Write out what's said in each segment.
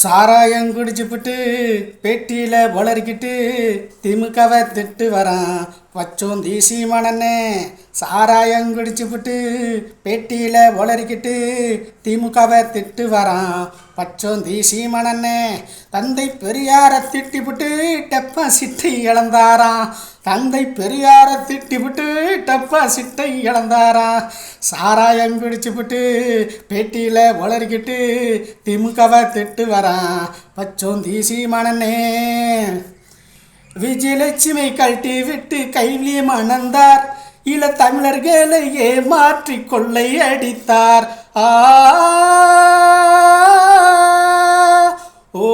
சாராயம் குடிச்சுப்புட்டு பெட்டியில் வளர்க்கிட்டு திமுகவை திட்டு வரான். வச்சோம் தீசி மணனே. சாராயம் குடிச்சுப்புட்டு பெட்டியில் ஒளரிக்கிட்டு திமுகவை திட்டு வரான். பச்சோம் தீசி தந்தை பெரியாரை திட்டிப்புட்டு டெப்பாசிட்டை இழந்தாராம். தந்தை பெரியாரை திட்டிப்புட்டு டெப்பாசிட்டை இழந்தாராம். சாராயம் குடிச்சுப்புட்டு பெட்டியில் ஒளரிக்கிட்டு திமுகவை திட்டு வரான். பச்சோம் தீசி விஜயலட்சுமி கழட்டி விட்டு கைலி மணந்தார். இள தமிழர்களை ஏமாற்றி கொள்ளை அடித்தார். ஆ ஓ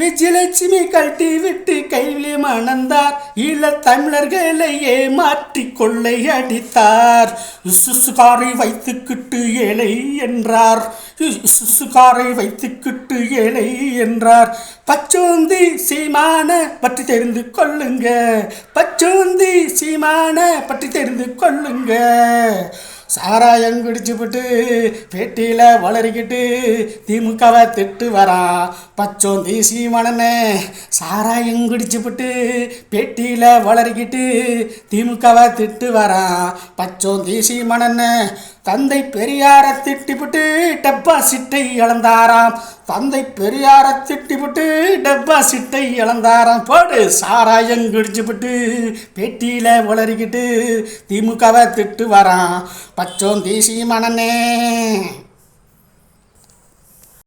விஜயலட்சுமி கழட்டி விட்டு கைலி மணந்தார். ஈழ தமிழர்களையே மாற்றி கொள்ளை அடித்தார். சுசுகாரை வைத்துக்கிட்டு ஏழை என்றார். சுசுகாரை வைத்துக்கிட்டு ஏழை என்றார். பச்சோந்தி சீமான பற்றி தெரிந்து கொள்ளுங்க. பச்சோந்தி சீமான பற்றி தெரிந்து கொள்ளுங்க. சாராயம் குடிச்சுப்புட்டு பேட்டியில் வளரிக்கிட்டு திமுகவை திட்டு வரா. பச்சோந்தி சீமனனே சாராயம் குடிச்சுப்புட்டு பேட்டியில் வளரிக்கிட்டு திமுகவை திட்டு வரா. பச்சோந்தி சீமனனே தந்தை பெரியாரை திட்டிப்புட்டு டெப்பாசிட்டை இழந்தாராம். தந்தை பெரியாரை திட்டிவிட்டு டெபாசிட்டை இழந்தாராம். போடு சாராயம் குடிச்சுப்புட்டு பெட்டியில் உளறிக்கிட்டு திமுகவை திட்டு வரான். பச்சோந்தி மணனே